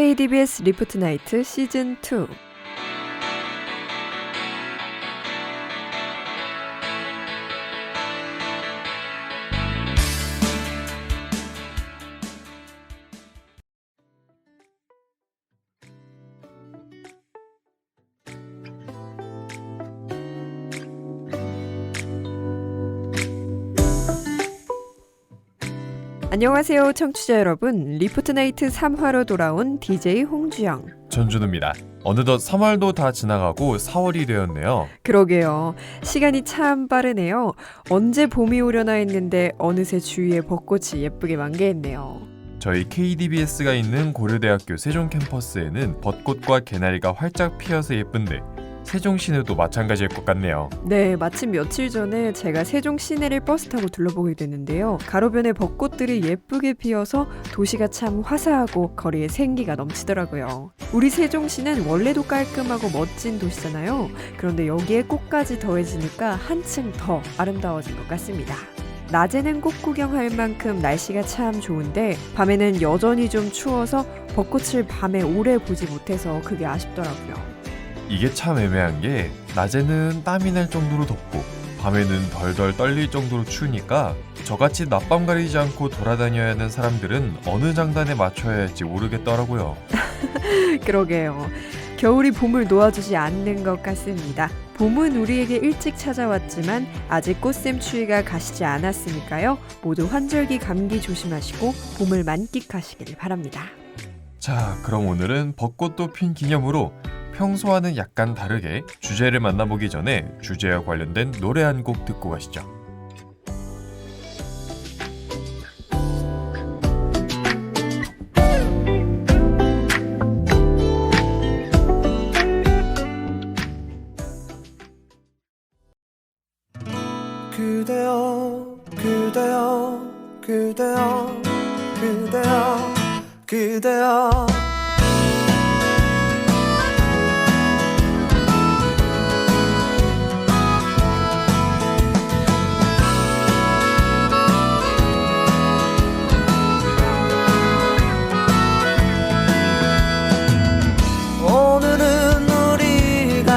KDBS 리프트 나이트 시즌 2 안녕하세요 청취자 여러분 리프트 나이트 3화로 돌아온 DJ 홍주영 전준우입니다. 어느덧 3월도 다 지나가고 4월이 되었네요. 그러게요. 시간이 참 빠르네요. 언제 봄이 오려나 했는데 어느새 주위에 벚꽃이 예쁘게 만개했네요. 저희 KDBS가 있는 고려대학교 세종 캠퍼스에는 벚꽃과 개나리가 활짝 피어서 예쁜데 세종 시내도 마찬가지일 것 같네요. 네, 마침 며칠 전에 제가 세종 시내를 버스 타고 둘러보게 됐는데요. 가로변에 벚꽃들이 예쁘게 피어서 도시가 참 화사하고 거리에 생기가 넘치더라고요. 우리 세종시는 원래도 깔끔하고 멋진 도시잖아요. 그런데 여기에 꽃까지 더해지니까 한층 더 아름다워진 것 같습니다. 낮에는 꽃 구경할 만큼 날씨가 참 좋은데 밤에는 여전히 좀 추워서 벚꽃을 밤에 오래 보지 못해서 그게 아쉽더라고요. 이게 참 애매한 게 낮에는 땀이 날 정도로 덥고 밤에는 덜덜 떨릴 정도로 추우니까 저같이 낮밤 가리지 않고 돌아다녀야 하는 사람들은 어느 장단에 맞춰야 할지 모르겠더라고요. 그러게요. 겨울이 봄을 놓아주지 않는 것 같습니다. 봄은 우리에게 일찍 찾아왔지만 아직 꽃샘 추위가 가시지 않았으니까요. 모두 환절기 감기 조심하시고 봄을 만끽하시길 바랍니다. 자, 그럼 오늘은 벚꽃도 핀 기념으로 평소와는 약간 다르게 주제를 만나보기 전에 주제와 관련된 노래 한 곡 듣고 가시죠. 그대여 그대여 그대여 그대여 그대여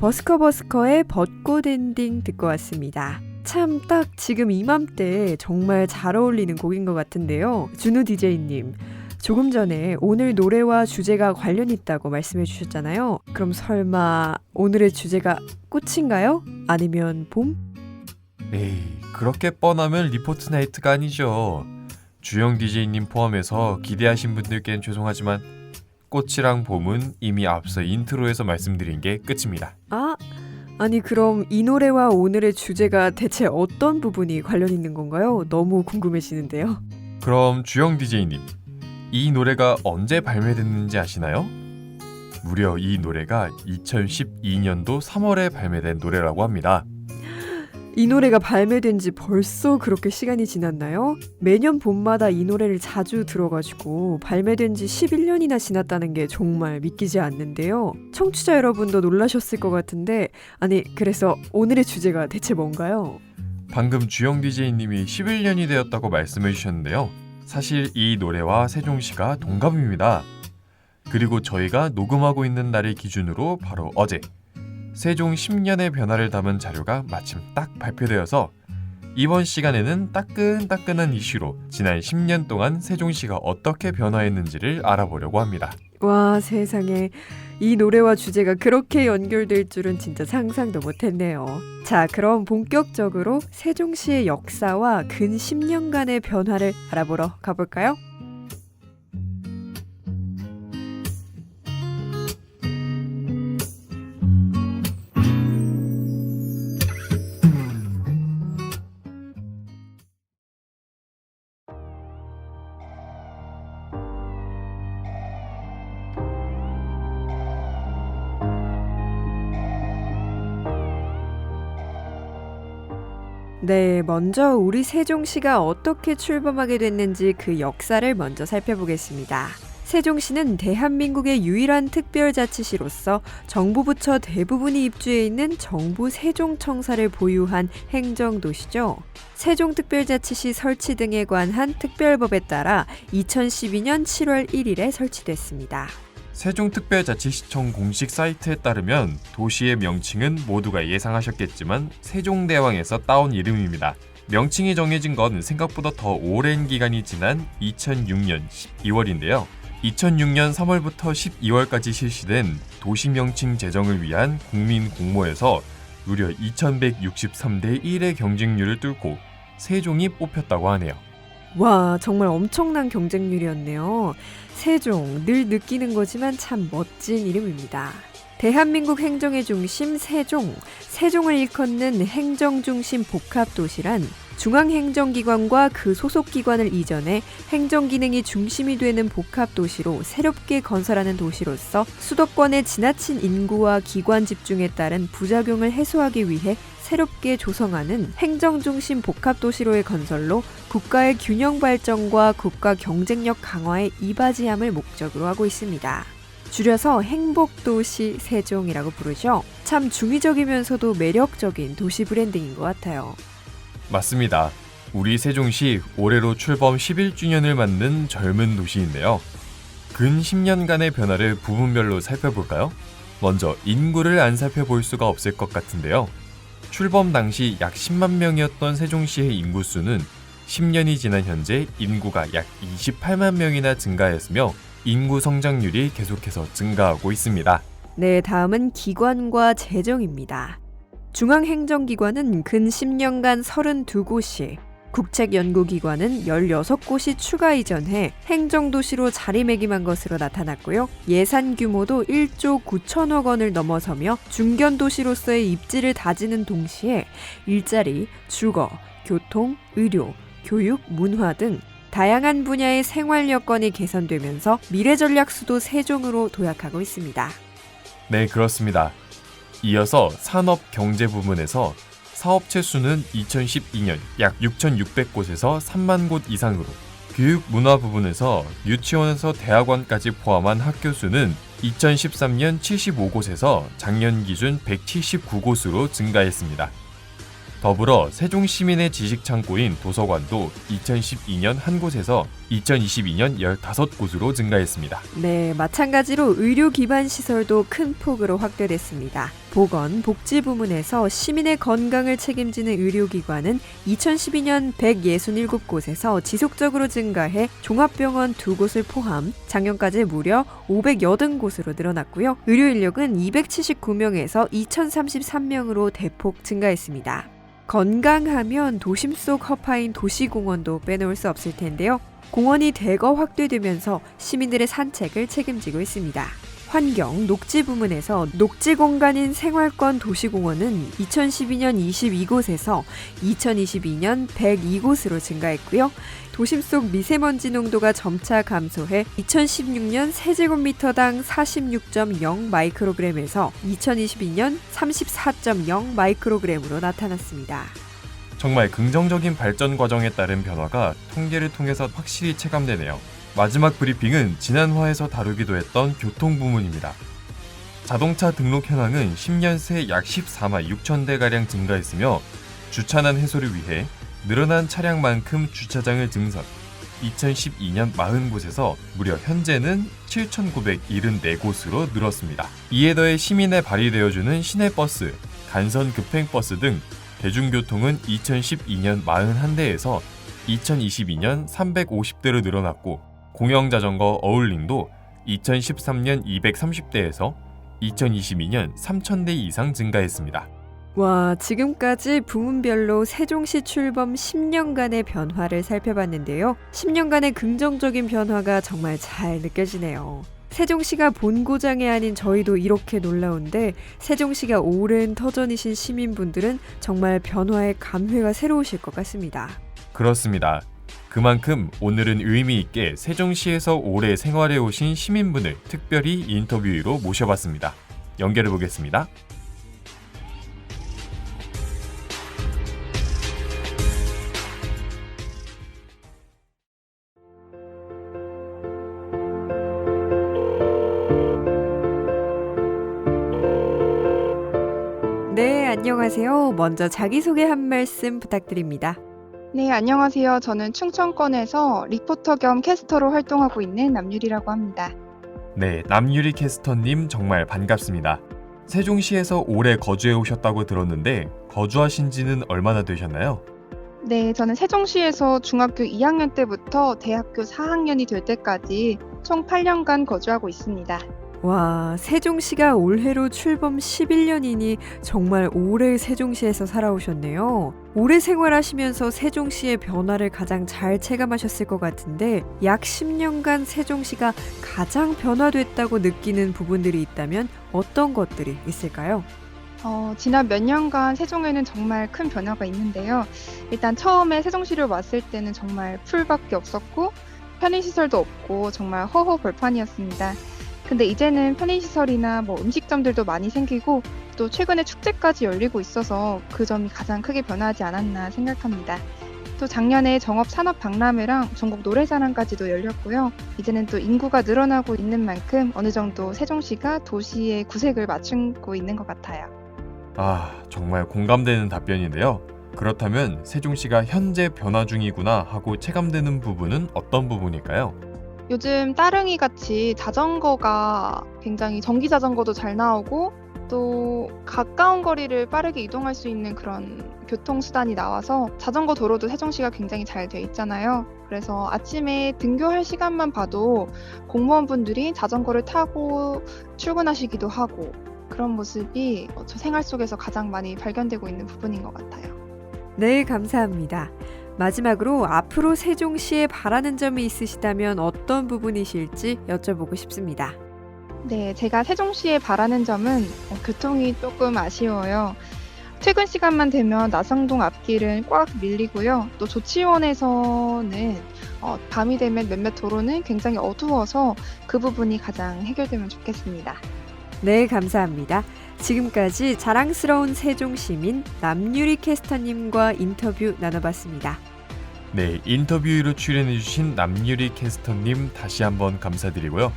버스커 버스커의 벚꽃 엔딩 듣고 왔습니다. 참 딱 지금 이맘때 정말 잘 어울리는 곡인 것 같은데요. 준우 DJ님. 조금 전에 오늘 노래와 주제가 관련 있다고 말씀해 주셨잖아요. 그럼 설마 오늘의 주제가 꽃인가요? 아니면 봄? 에이, 그렇게 뻔하면 리포트 나이트가 아니죠. 주영 DJ님 포함해서 기대하신 분들께는 죄송하지만 꽃이랑 봄은 이미 앞서 인트로에서 말씀드린 게 끝입니다. 아, 아니 그럼 이 노래와 오늘의 주제가 대체 어떤 부분이 관련 있는 건가요? 너무 궁금해지는데요. 그럼 주영 DJ님, 이 노래가 언제 발매됐는지 아시나요? 무려 이 노래가 2012년도 3월에 발매된 노래라고 합니다. 이 노래가 발매된 지 벌써 그렇게 시간이 지났나요? 매년 봄마다 이 노래를 자주 들어가지고 발매된 지 11년이나 지났다는 게 정말 믿기지 않는데요. 청취자 여러분도 놀라셨을 것 같은데, 아니, 그래서 오늘의 주제가 대체 뭔가요? 방금 주영 DJ님이 11년이 되었다고 말씀해 주셨는데요. 사실 이 노래와 세종시가 동갑입니다. 그리고 저희가 녹음하고 있는 날을 기준으로 바로 어제 세종 10년의 변화를 담은 자료가 마침 딱 발표되어서 이번 시간에는 따끈따끈한 이슈로 지난 10년 동안 세종시가 어떻게 변화했는지를 알아보려고 합니다. 와, 세상에. 이 노래와 주제가 그렇게 연결될 줄은 진짜 상상도 못했네요. 자, 그럼 본격적으로 세종시의 역사와 근 10년간의 변화를 알아보러 가볼까요? 네, 먼저 우리 세종시가 어떻게 출범하게 됐는지 그 역사를 먼저 살펴보겠습니다. 세종시는 대한민국의 유일한 특별자치시로서 정부 부처 대부분이 입주해 있는 정부 세종청사를 보유한 행정도시죠. 세종특별자치시 설치 등에 관한 특별법에 따라 2012년 7월 1일에 설치됐습니다. 세종특별자치시청 공식 사이트에 따르면 도시의 명칭은 모두가 예상하셨겠지만 세종대왕에서 따온 이름입니다. 명칭이 정해진 건 생각보다 더 오랜 기간이 지난 2006년 12월인데요. 2006년 3월부터 12월까지 실시된 도시명칭 제정을 위한 국민 공모에서 무려 2163대 1의 경쟁률을 뚫고 세종이 뽑혔다고 하네요. 와, 정말 엄청난 경쟁률이었네요. 세종, 늘 느끼는 거지만 참 멋진 이름입니다. 대한민국 행정의 중심 세종, 세종을 일컫는 행정중심 복합도시란 중앙행정기관과 그 소속기관을 이전해 행정기능이 중심이 되는 복합도시로 새롭게 건설하는 도시로서 수도권의 지나친 인구와 기관 집중에 따른 부작용을 해소하기 위해 새롭게 조성하는 행정중심 복합도시로의 건설로 국가의 균형 발전과 국가 경쟁력 강화에 이바지함을 목적으로 하고 있습니다. 줄여서 행복도시 세종이라고 부르죠. 참 중의적이면서도 매력적인 도시 브랜딩인 것 같아요. 맞습니다. 우리 세종시 올해로 출범 11주년을 맞는 젊은 도시인데요. 근 10년간의 변화를 부분별로 살펴볼까요? 먼저 인구를 안 살펴볼 수가 없을 것 같은데요. 출범 당시 약 10만 명이었던 세종시의 인구 수는 10년이 지난 현재 인구가 약 28만 명이나 증가했으며 인구 성장률이 계속해서 증가하고 있습니다. 네, 다음은 기관과 재정입니다. 중앙행정기관은 근 10년간 32곳이, 국책연구기관은 16곳이 추가 이전해 행정도시로 자리매김한 것으로 나타났고요. 예산 규모도 1조 9천억 원을 넘어서며 중견도시로서의 입지를 다지는 동시에 일자리, 주거, 교통, 의료, 교육, 문화 등 다양한 분야의 생활 여건이 개선되면서 미래 전략 수도 세종으로 도약하고 있습니다. 네, 그렇습니다. 이어서 산업 경제 부문에서 사업체 수는 2012년 약 6,600곳에서 3만 곳 이상으로, 교육 문화 부분에서 유치원에서 대학원까지 포함한 학교 수는 2013년 75곳에서 작년 기준 179곳으로 증가했습니다. 더불어 세종 시민의 지식 창고인 도서관도 2012년 한 곳에서 2022년 15곳으로 증가했습니다. 네, 마찬가지로 의료 기반 시설도 큰 폭으로 확대됐습니다. 보건, 복지 부문에서 시민의 건강을 책임지는 의료기관은 2012년 167곳에서 지속적으로 증가해 종합병원 2곳을 포함 작년까지 무려 580곳으로 늘어났고요. 의료 인력은 279명에서 2033명으로 대폭 증가했습니다. 건강하면 도심 속 허파인 도시공원도 빼놓을 수 없을 텐데요. 공원이 대거 확대되면서 시민들의 산책을 책임지고 있습니다. 환경, 녹지 부문에서 녹지 공간인 생활권 도시공원은 2012년 22곳에서 2022년 102곳으로 증가했고요. 도심 속 미세먼지 농도가 점차 감소해 2016년 세제곱미터당 46.0 마이크로그램에서 2022년 34.0 마이크로그램으로 나타났습니다. 정말 긍정적인 발전 과정에 따른 변화가 통계를 통해서 확실히 체감되네요. 마지막 브리핑은 지난 화에서 다루기도 했던 교통 부문입니다. 자동차 등록 현황은 10년 새 약 14만 6천 대가량 증가했으며 주차난 해소를 위해 늘어난 차량만큼 주차장을 증설. 2012년 40곳에서 무려 현재는 7,974곳으로 늘었습니다. 이에 더해 시민에 발휘되어주는 시내버스, 간선 급행버스 등 대중교통은 2012년 41대에서 2022년 350대로 늘어났고 공영자전거 어울링도 2013년 230대에서 2022년 3000대 이상 증가했습니다. 와, 지금까지 부문별로 세종시 출범 10년간의 변화를 살펴봤는데요. 10년간의 긍정적인 변화가 정말 잘 느껴지네요. 세종시가 본고장이 아닌 저희도 이렇게 놀라운데 세종시가 오랜 터전이신 시민분들은 정말 변화의 감회가 새로우실 것 같습니다. 그렇습니다. 그만큼 오늘은 의미 있게 세종시에서 오래 생활해 오신 시민분을 특별히 인터뷰로 모셔봤습니다. 연결해 보겠습니다. 안녕하세요. 먼저 자기소개 한 말씀 부탁드립니다. 네, 안녕하세요. 저는 충청권에서 리포터 겸 캐스터로 활동하고 있는 남유리라고 합니다. 네, 남유리 캐스터님 정말 반갑습니다. 세종시에서 오래 거주해 오셨다고 들었는데 거주하신 지는 얼마나 되셨나요? 네, 저는 세종시에서 중학교 2학년 때부터 대학교 4학년이 될 때까지 총 8년간 거주하고 있습니다. 와, 세종시가 올해로 출범 11년이니 정말 오래 세종시에서 살아오셨네요. 오래 생활하시면서 세종시의 변화를 가장 잘 체감하셨을 것 같은데 약 10년간 세종시가 가장 변화됐다고 느끼는 부분들이 있다면 어떤 것들이 있을까요? 어, 지난 몇 년간 세종에는 정말 큰 변화가 있는데요. 일단 처음에 세종시를 왔을 때는 정말 풀밖에 없었고 편의시설도 없고 정말 허허벌판이었습니다. 근데 이제는 편의시설이나 뭐 음식점들도 많이 생기고 또 최근에 축제까지 열리고 있어서 그 점이 가장 크게 변하지 않았나 생각합니다. 또 작년에 정업 산업 박람회랑 전국 노래자랑까지도 열렸고요. 이제는 또 인구가 늘어나고 있는 만큼 어느 정도 세종시가 도시의 구색을 맞추고 있는 것 같아요. 아, 정말 공감되는 답변인데요. 그렇다면 세종시가 현재 변화 중이구나 하고 체감되는 부분은 어떤 부분일까요? 요즘 따릉이 같이 자전거가 굉장히 전기 자전거도 잘 나오고 또 가까운 거리를 빠르게 이동할 수 있는 그런 교통수단이 나와서 자전거 도로도 세종시가 굉장히 잘 돼 있잖아요. 그래서 아침에 등교할 시간만 봐도 공무원분들이 자전거를 타고 출근하시기도 하고 그런 모습이 저 생활 속에서 가장 많이 발견되고 있는 부분인 것 같아요. 네, 감사합니다. 마지막으로 앞으로 세종시에 바라는 점이 있으시다면 어떤 부분이실지 여쭤보고 싶습니다. 네, 제가 세종시에 바라는 점은 어, 교통이 조금 아쉬워요. 퇴근 시간만 되면 나성동 앞길은 꽉 밀리고요. 또 조치원에서는 어, 밤이 되면 몇몇 도로는 굉장히 어두워서 그 부분이 가장 해결되면 좋겠습니다. 네, 감사합니다. 지금까지 자랑스러운 세종 시민 남유리 캐스터님과 인터뷰 나눠봤습니다. 네, 인터뷰로 출연해주신 남유리 캐스터님 다시 한번 감사드리고요.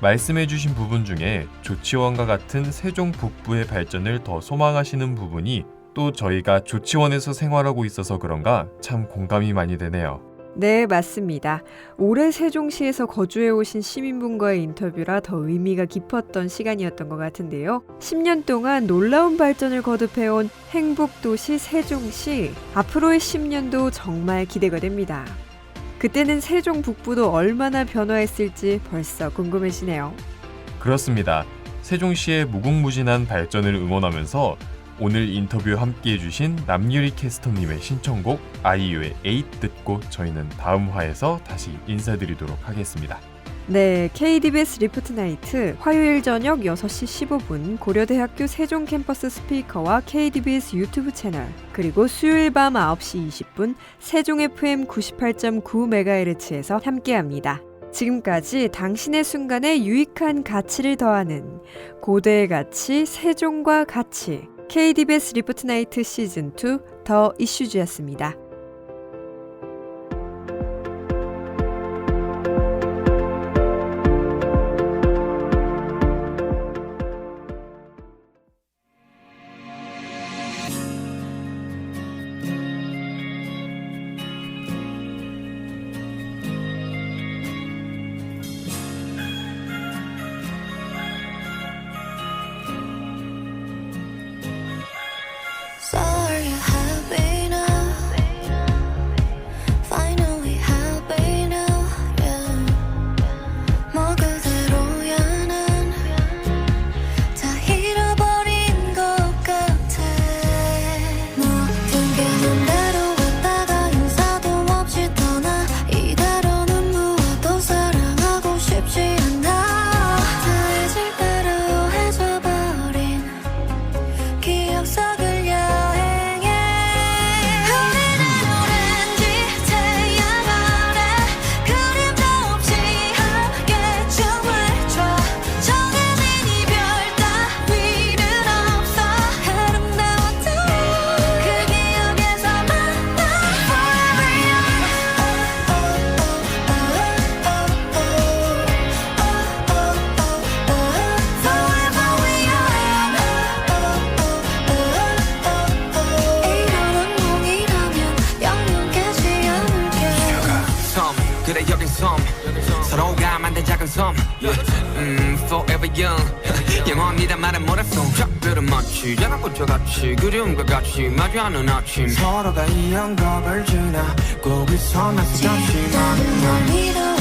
말씀해주신 부분 중에 조치원과 같은 세종 북부의 발전을 더 소망하시는 부분이 또 저희가 조치원에서 생활하고 있어서 그런가 참 공감이 많이 되네요. 네, 맞습니다. 올해 세종시에서 거주해 오신 시민분과의 인터뷰라 더 의미가 깊었던 시간이었던 것 같은데요. 10년 동안 놀라운 발전을 거듭해온 행복도시 세종시. 앞으로의 10년도 정말 기대가 됩니다. 그때는 세종 북부도 얼마나 변화했을지 벌써 궁금해지네요. 그렇습니다. 세종시의 무궁무진한 발전을 응원하면서 오늘 인터뷰 함께 해주신 남유리 캐스터님의 신청곡 아이유의 에잇 듣고 저희는 다음 화에서 다시 인사드리도록 하겠습니다. 네, KDBS 리프트 나이트 화요일 저녁 6시 15분 고려대학교 세종 캠퍼스 스피커와 KDBS 유튜브 채널 그리고 수요일 밤 9시 20분 세종 FM 98.9MHz에서 함께합니다. 지금까지 당신의 순간에 유익한 가치를 더하는 고대의 가치 세종과 가치 KDBS 리프트 나이트 시즌 2 더 이슈즈였습니다. 같이 그리움과 같이 마주하는 아침. 서로가 이 영겁을 지나고 있어 나 지나는 널위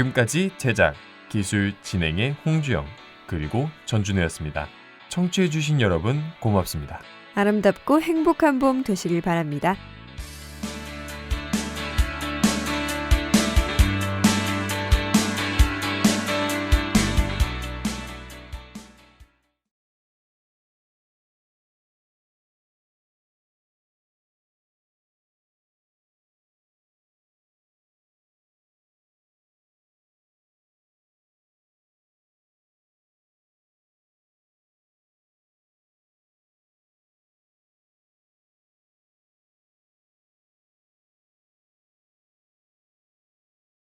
지금까지 제작, 기술 진행의 홍주영 그리고 전준우였습니다. 청취해주신 여러분 고맙습니다. 아름답고 행복한 봄 되시길 바랍니다.